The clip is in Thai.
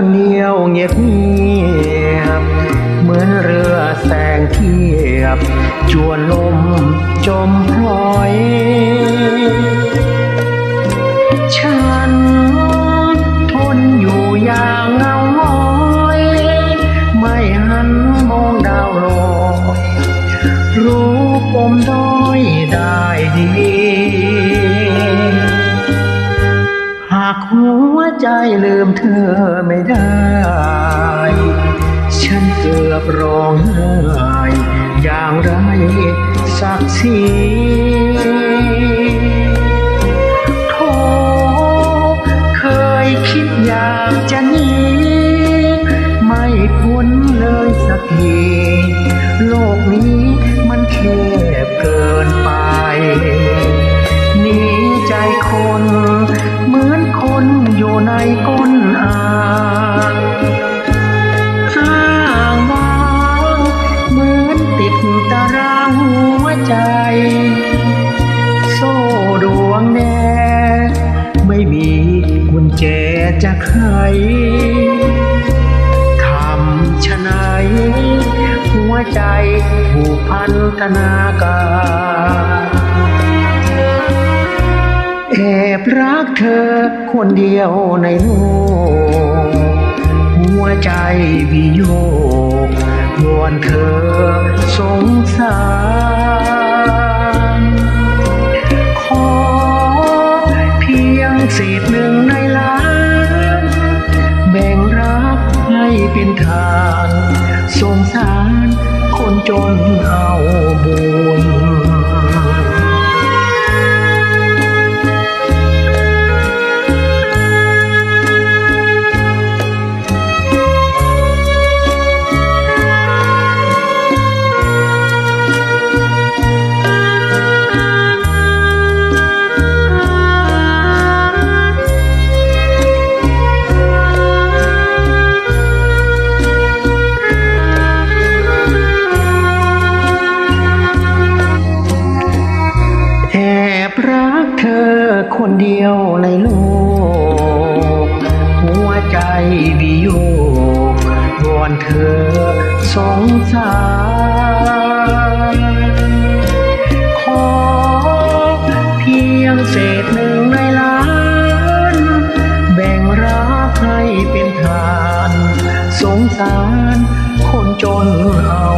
คนเดียวเงียบเงียบ เหมือนเรือแสงเทียบ จวนลมจมพลอย ลืมเธอไม่ได้ ฉันเกือบร้องไห้อย่างไรสักสีโทเคยคิดอยากจะหนีไม่พ้นเลยสักที อยู่ในก้นอ่างอ้างวางเหมือนติดตารางหัวใจ โซ่ดวงแน่ไม่มีกุญแจจะไขทำชะไหนหัวใจผูกพันธนาการ เธอคนเดียวในโลก หัวใจวิโยกวอนเธอสงสารขอเพียงเศษหนึ่งในล้าน แบ่งรักให้เป็นทาน สงสารคนจนเอาบุญ เธอคนเดียวในโลก หัวใจวิโยกวอนเธอสงสารขอเพียงเศษหนึ่งในล้าน แบ่งรักให้เป็นทาน สงสารคนจนเอา